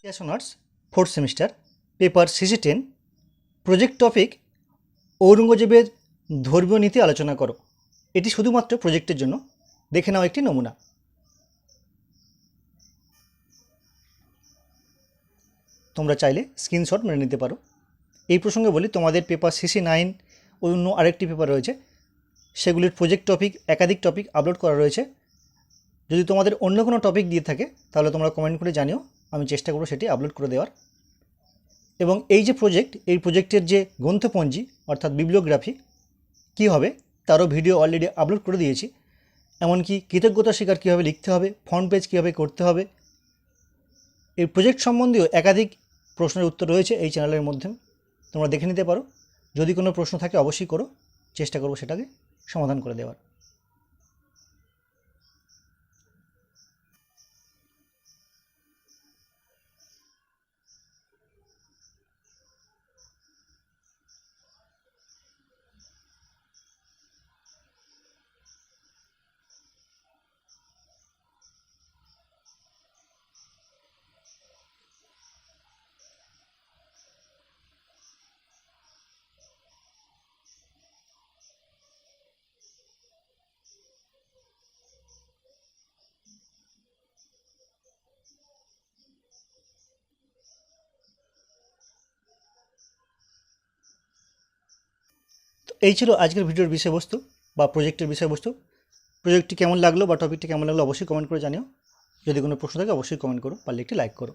ইতিহাস honours fourth semester paper CC ten project topic ঔরঙ্গজেবের ধর্মীয় নীতি আলোচনা করো। এটি শুধুমাত্র প্রজেক্টের জন্য। দেখে নাও একটি নমুনা। তোমরা চাইলে স্ক্রিনশট মেনে নিতে পারো। এই প্রসঙ্গে বলি, তোমাদের পেপার সিসি নাইন অন্য আরেকটি পেপার রয়েছে। সেগুলির প্রজেক্ট টপিক একাধিক টপিক আপলোড করা রয়েছে। যদি তোমাদের অন্য কোনো টপিক দিয়ে থাকে, তাহলে তোমরা কমেন্ট করে জানিও। আমি চেষ্টা করব সেটি আপলোড করে দেওয়ার। এবং এই যে প্রজেক্ট এই প্রজেক্টের যে গ্রন্থপঞ্জি, অর্থাৎ বিবলিওগ্রাফি কী হবে? তারও ভিডিও অলরেডি আপলোড করে দিয়েছি। এমনকি কৃতজ্ঞতা স্বীকার কীভাবে লিখতে হবে ফ্রন্ট পেজ কীভাবে করতে হবে, এই প্রজেক্ট সম্বন্ধেও একাধিক প্রশ্নের উত্তর রয়েছে এই চ্যানেলের মধ্যে। তোমরা দেখে নিতে পারো। যদি কোনো প্রশ্ন থাকে, অবশ্যই করো। চেষ্টা করব সেটাকে সমাধান করে দেওয়ার। এই ছিল আজকের ভিডিওর বিষয়বস্তু বা প্রজেক্টের বিষয়বস্তু। প্রজেক্টটি কেমন লাগল বা টপিকটি কেমন লাগল অবশ্যই কমেন্ট করে জানিও। যদি কোনো প্রশ্ন থাকে অবশ্যই কমেন্ট করো পারলে একটি লাইক করো।